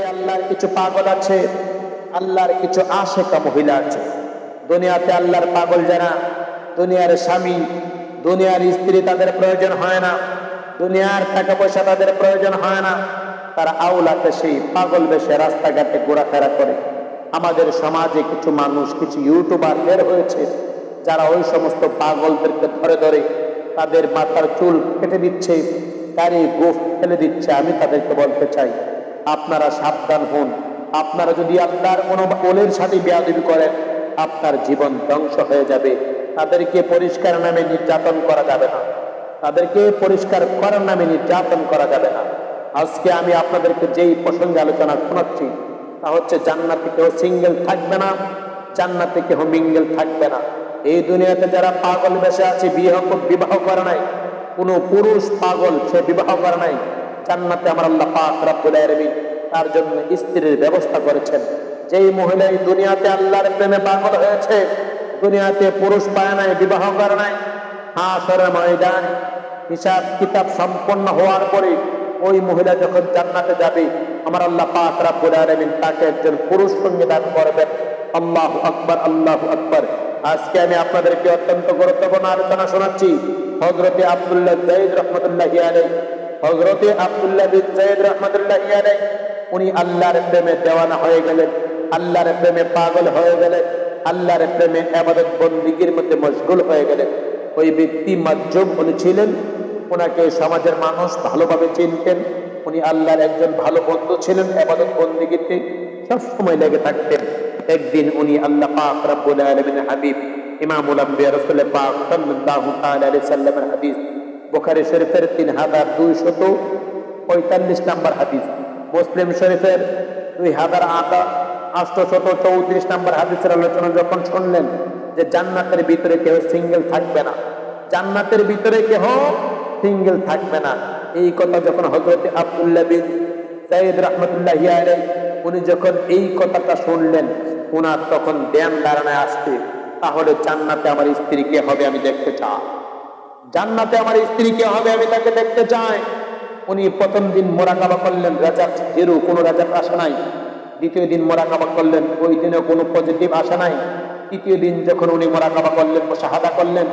আল্লাহর কিছু পাগল আছে, আল্লাহর কিছু আশেকা মহিলা আছে। দুনিয়াতে আল্লাহর পাগল যারা, দুনিয়ার স্বামী, দুনিয়ার স্ত্রী তাদের প্রয়োজন হয় না, দুনিয়ার টাকা পয়সা তাদের প্রয়োজন হয় না। তারা আউলাতে সেই পাগল বেশে রাস্তাঘাটে ঘোরাফেরা করে। আমাদের সমাজে কিছু মানুষ, কিছু ইউটিউবার বের হয়েছে, যারা ওই সমস্ত পাগলদেরকে ধরে ধরে তাদের মাথার চুল কেটে দিচ্ছে তারই গোফ ফেলে দিচ্ছে, আমি তাদেরকে বলতে চাই আপনারা সাবধান হন। আপনারা যদি আপনার ওলের সাথে বেয়াদবি করেন, আপনার জীবন ধ্বংস হয়ে যাবে। তাদেরকে পরিষ্কার নামে নির্যাতন করা যাবে না। তাদেরকে পরিষ্কার করার নামে নির্যাতন করা যাবে না। আজকে আমি আপনাদেরকে যেই প্রসঙ্গে আলোচনা শোনাচ্ছি, তা হচ্ছে জান্নাতে কেউ সিঙ্গেল থাকবে না, জান্নাতে কেউ মিঙ্গেল থাকবে না। এই দুনিয়াতে যারা পাগল বেসে আছে বিবাহ বিবাহ করে নাই, কোন পুরুষ পাগল সে বিবাহ করে নাই। জান্নাতে আমার আল্লাহ পাক রাব্বুল আলামিন তার জন্য স্ত্রীর ব্যবস্থা করেছেন। যেই মহিলা এই দুনিয়াতে আল্লাহর প্রেমে পাগল হয়েছে, দুনিয়াতে পুরুষ পায় নাই, বিবাহ করে নাই, হাসরের ময়দান হিসাব কিতাব সম্পন্ন হওয়ার পরে ওই মহিলা যখন জান্নাতে যাবে, আমার আল্লাহ পাক রাব্বুল আলামিন তাকে একজন পুরুষ সঙ্গে দান করবেন। আল্লাহু আকবার আল্লাহু আকবার। আজকে আমি আপনাদেরকে অত্যন্ত গুরুত্বপূর্ণ আলোচনা শোনাচ্ছি। হযরতে আব্দুল্লাহ যায়েদ রাহমাতুল্লাহি আলাইহি। হযরতে আব্দুল্লাহ বিন যায়েদ রাহমাতুল্লাহি আলাইহি, উনি আল্লাহর প্রেমে দেওয়ানা হয়ে গেলেন, আল্লাহর প্রেমে পাগল হয়ে গেলেন, আল্লাহর প্রেমে আবাদত বন্দিগির মধ্যে মশগুল হয়ে গেলেন। ওই ব্যক্তি মাজুব উনি ছিলেন ওনাকে সমাজের মানুষ ভালোভাবে চিনতেন, উনি আল্লাহর একজন ভালো বন্ধু ছিলেন আবাদত বন্দিগিতে সব সময় লেগে থাকতেন। একদিন উনি আল্লাহ পাক রব্বুল আলামিন হাবিব, ইমামুল আম্বিয়া রাসূল পাক সাল্লাল্লাহু তাআলা আলাইহি সাল্লামের হাদিস বুখারী শরীফের 3245 নম্বর হাদিস, মুসলিম শরীফের 2834 নম্বর হাদিসের আলোচনা যখন শুনলেন যে জান্নাতের ভিতরে কেউ সিঙ্গেল থাকবে না, জান্নাতের ভিতরে কেহ সিঙ্গেল থাকবে না। এই কথা যখন হযরত আব্দুল্লাহ বিন সাইদ রহমতুল্লাহ উনি যখন এই কথাটা শুনলেন ওনার তখন ধ্যান ধারণায় আসছে, তাহলে জান্নাতে আমার স্ত্রী কে হবে আমি দেখতে চাই। জান্নাতে আমার স্ত্রী কে হবে আমি তাকে দেখতে চাই। উনি প্রথম দিন মোরাকাবা করলেন, রাজার জিরু কোনো রাজার আসা নাই। দ্বিতীয় দিন মোরাকাবা করলেন, ওই দিনে কোনো পজিটিভ আসা নাই। তৃতীয় দিন যখন উনি মোরাকাবা করলেন শাহাদা করলেন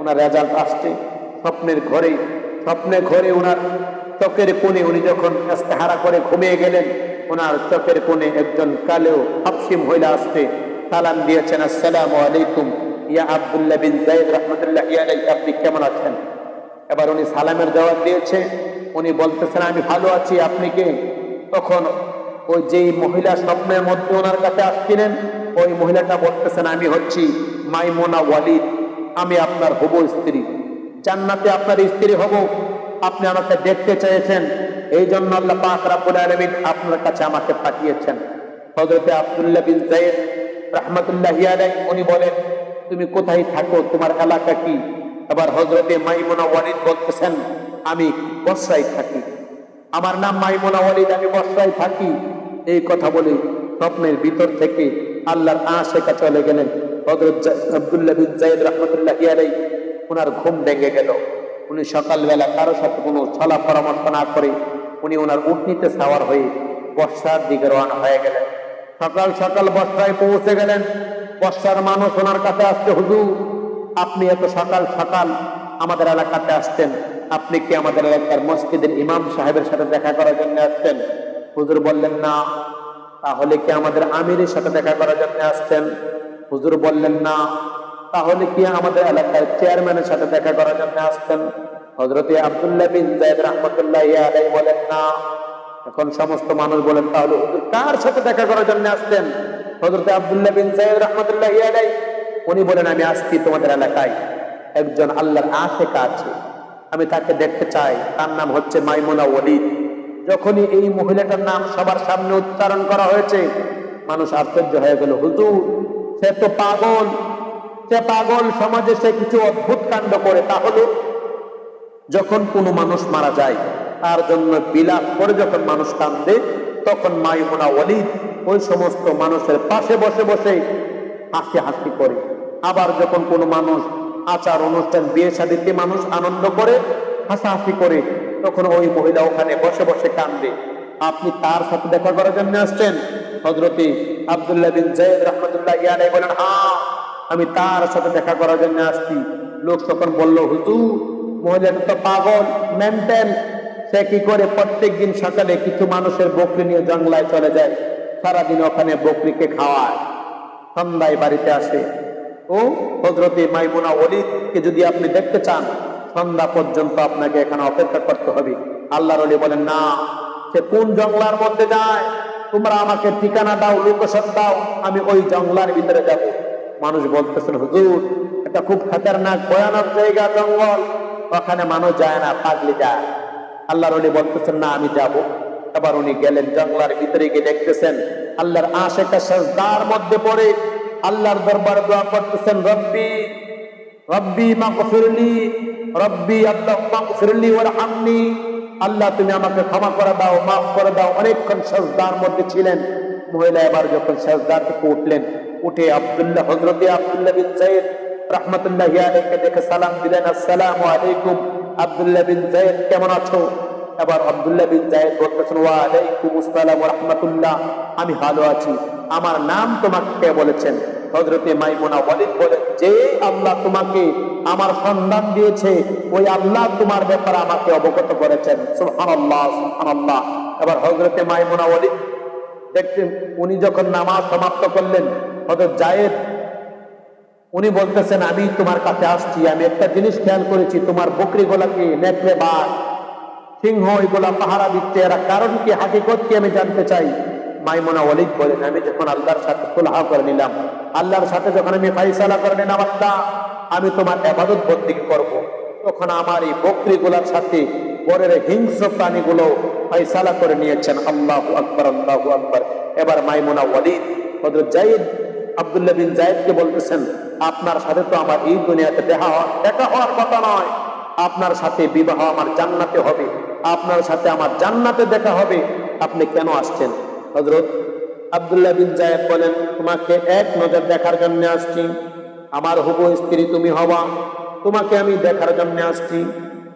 ওনার রেজাল্ট আসছে। স্বপ্নের ঘরে স্বপ্নের ঘরে ওনার চোখের কোণে উনি যখন ইস্তেহারা করে ঘুমিয়ে গেলেন ওনার চোখের কোণে একজন কালেও হাফসি হইলা আসতে সালাম দিয়েছেন, আসসালামু আলাইকুম। ইয়া আব্দুল্লাহ বিন জায়েদ রাহমাতুল্লাহ আলাইহি, আপনি কেমন আছেন? এবার উনি সালামের জবাব দিয়েছে। উনি বলতেছেন, আমি ভালো আছি, আপনি কে? তখন ওই যেই মহিলা স্বপ্নের মধ্যে ওনার কাছে আসছিলেন, ওই মহিলাটা বলতেছেন, আমি হচ্ছি মাইমোনা ওয়ালিদ, আমি আপনার হব স্ত্রী। জান্নাতে আপনার স্ত্রী হব। আপনি আমাকে দেখতে চেয়েছেন। এই জন্য আল্লাহ পাক রাব্বুল আলামিন আপনার কাছে আমাকে পাঠিয়েছেন। হযরতে আব্দুল্লাহ বিন যায়েদ রাহমাতুল্লাহি আলাইহি, উনি বলেন তুমি কোথায় থাকো? তোমার এলাকা কি? এবার হজরতে মাইমোনা ওয়ালিদ বলতেছেন, আমি বসরায় থাকি। আমার নাম মাইমোনা ওয়ালিদ, আমি বসরায় থাকি। এই কথা বলে স্বপ্নের ভিতর থেকে আল্লাহর আশেকা চলে গেলেন। হজরত আব্দুল্লাহ বিন যায়েদ রাহমাতুল্লাহি আলাইহি ওনার ঘুম ভেঙে গেল। উনি সকালবেলা কারও সাথে কোনো ছলা পরামর্শ না করে উনি ওনার উঠনিতে সাওয়ার হয়ে বর্ষার দিকে রওনা হয়ে গেলেন। সকাল সকাল বর্ষায় পৌঁছে গেলেন। বর্ষার মানুষ ওনার কাছে আসছে, হুজুর, আপনি এত সকাল সকাল আমাদের এলাকাতে আসতেন আপনি কি আমাদের এলাকার মসজিদের ইমাম সাহেবের সাথে দেখা করার জন্য আসতেন হুজুর বললেন, না। তাহলে কি আমাদের আমিরের সাথে দেখা করার জন্য আসছেন? হুজুর বললেন, না। তাহলে কি আমাদের এলাকার চেয়ারম্যানের সাথে দেখা করার জন্য আসতেন হজরতে আব্দুল্লাহ বিন জায়দ রহমতুল্লাহ আলাই বলেন, না। এখন সমস্ত মানুষ বলেন, তাহলে হুজুর কার সাথে দেখা করার জন্য আসতেন হজরতে আব্দুল্লাহ বিন জায়দ রহমতুল্লাহ আলাই উনি বলেন, আমি আসছি তোমাদের এলাকায়। একজন আল্লাহর আশেকা আছে। আমি তাকে দেখতে চাই। তার নাম হচ্ছে মাইমুনা ওয়ালিদ। যখনই এই মহিলাটার নাম সবার সামনে উচ্চারণ করা হয়েছে, মানুষ আশ্চর্য হয়ে গেল, হুজুর, সে তো পাগল। সে পাগল সমাজে সে কিছু অদ্ভুত কাণ্ড করে। তা হলো যখন কোনো মানুষ মারা যায়, তার জন্য বিলাপ করে যখন মানুষ কান্দে তখন মাইমুনা ওয়ালিদ ওই সমস্ত মানুষের পাশে বসে বসে হাসি হাসি করে। আবার যখন কোনো মানুষ আচার অনুষ্ঠান, বিয়ে শাদিতে মানুষ আনন্দ করে, হাসাহাসি করে, তখন ওই মহিলা ওখানে বসে বসে কান্দে আপনি তার সাথে দেখা করার জন্য আসছেন? হজরতি আব্দুল্লাহ বিন জায়দ রহমতুল্লাহ ইয়ালাই বলেন হ্যাঁ আমি তার সাথে দেখা করার জন্য আসছি। লোক তখন বলল, হুজুর মহিলাটা তো পাগল, মেন্টেল। সে কি করে প্রত্যেক দিন সকালে কিছু মানুষের বকরি নিয়ে জঙ্গলায় চলে যায়? সারাদিন ওখানে বকরিকে খাওয়ায়, সন্ধ্যায় বাড়িতে আসে। ও হজরতে মাইমুনা অলিদকে যদি আপনি দেখতে চান, সন্ধ্যা পর্যন্ত আপনাকে এখানে অপেক্ষা করতে হবে। আল্লাহর অলি বলেন, না, সে কোন জঙ্গলার মধ্যে যায়? তোমরা আমাকে ঠিকানা দাও, লোকেশন দাও, আমি ওই জঙ্গলার ভিতরে যাব। মানুষ বলতেছেন, হুজুর এটা খুব খাতারনাক, ভয়ানক জায়গা, জঙ্গল। ওখানে মানুষ যায় না, পাগলি যায়। আল্লাহর অলি বলতেছেন, না, আমি যাব। এবার উনি গেলেন, জঙ্গলার ভিতরে গিয়ে দেখতেছেন আল্লাহর আশেকা সাজদার মধ্যে পড়ে। আল্লাহর দরবার দোয়া করতেছেন, রব্বি রব্বি মাগফিরলি, রব্বি আল্লাহ মাগফিরলি ওয়ারহামনি আল্লাহ, তুমি আমাকে ক্ষমা করে দাও, মাফ করে দাও। অনেকক্ষণ সাজদার মধ্যে ছিলেন। মহিলা এবার যখন সাজদার থেকে উঠলেন, উঠে আব্দুল্লাহ, হযরতে আব্দুল্লাহ বিন রাহমাতুল্লাহ আলাইহি দেখে সালাম দিলেন, আসসালামু আলাইকুম আব্দুল্লাহ বিন যায়েদ, কেমন আছো? এবার আব্দুল্লাহ বিন জায়েদ বলতেছেন ওয়া আলাইকুম আসসালাম ওয়া রাহমাতুল্লাহ। আমি ভালো আছি। আমার নাম তোমাকে বলেছেন? হযরতে মাইমুনা ওয়ালিদ বলেন, যে আল্লাহ তোমাকে আমার সন্ধান দিয়েছে, ওই আল্লাহ তোমার ব্যাপারে আমাকে অবগত করেছেন। সুবহানাল্লাহ সুবহানাল্লাহ। এবার হযরতে মাইমুনা ওয়ালিদ দেখতেন উনি যখন নামাজ সমাপ্ত করলেন, হযরত জায়েদ, উনি বলতেছেন, আমি তোমার কাছে আসছি, আমি একটা জিনিস খেয়াল করেছি, তোমার বকরি গোলাকে নেকড়ে বাঘ সিংহ এগুলা পাহারা দিচ্ছে এরা। কারণ কি? হাকিকত কি আমি জানতে চাই? মাইমুনা ওয়ালিদ বলেন, আমি যখন আল্লাহর সাথে সুলহা করে নিলাম, আল্লাহর সাথে যখন আমি ফাইসালা করে নিলাম, আল্লাহ, আমি তোমার আবাদত বন্দি করব। তখন আমার এই বকরি গুলার সাথে পরের হিংস্র প্রাণীগুলো ফাইসালা করে নিয়েছেন। আল্লাহ আকবর আল্লাহ আকবর। এবার মাইমুনা ওয়ালিদ, হযরত জাইদ আব্দুল্লাহ বিন জায়েদকে বলতেছেন, আপনার সাথে তো আমার এই দুনিয়াতে দেখা হওয়া, দেখা হওয়ার কথা নয়। আপনার সাথে বিবাহ আমার জান্নাতে হবে। আপনার সাথে আমার জান্নাতে দেখা হবে। আপনি কেন আসছেন? হজরত আব্দুল্লাহ বিন জায়েদ বলেন, তোমাকে এক নজর দেখার জন্য আসছি। আমার হুবু স্ত্রী তুমি হওয়া তোমাকে আমি দেখার জন্য আসছি।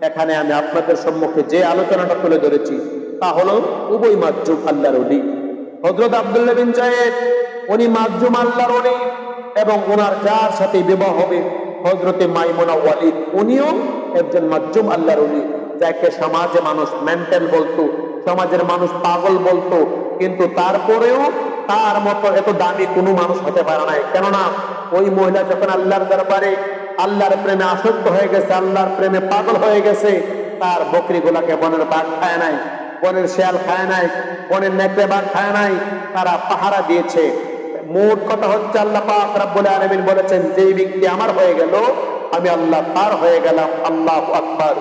এখানে আমি আপনাদের সম্মুখে যে আলোচনাটা তুলে ধরেছি, তা হলো উভয় মাজ্জুব আল্লাহর অলি হজরত আব্দুল্লাহ বিন জায়েদ উনি মাজ্জুম আল্লাহর অলি এবং ওনার যার সাথে বিবাহ হবে হজরতে মাইমুনা ওয়ালিদ, উনিও একজন মাজ্জুম আল্লাহর উনি যাকে সমাজে মানুষ মেন্টাল বলতো, সমাজের মানুষ পাগল বলতো, কিন্তু তারপরেও তার মতো এত দামি কোনো মানুষ হতে পারে না কেননা ওই মহিলা যখন আল্লাহর দরবারে আল্লাহর প্রেমে আসক্ত হয়ে গেছে, আল্লাহর প্রেমে পাগল হয়ে গেছে, তার বকরি গুলাকে বনের বাঘ খায় নাই, বনের শেয়াল খায় নাই, বনের নেকড়ে বাঘ খায় নাই, তারা পাহারা দিয়েছে। মোট কথা হচ্ছে আল্লাহ পাক রাব্বুল আলামিন বলেছেন, যেই ব্যক্তি আমার হয়ে গেল, আমি আল্লাহ তার হয়ে গেলাম, আল্লাহ আকবার।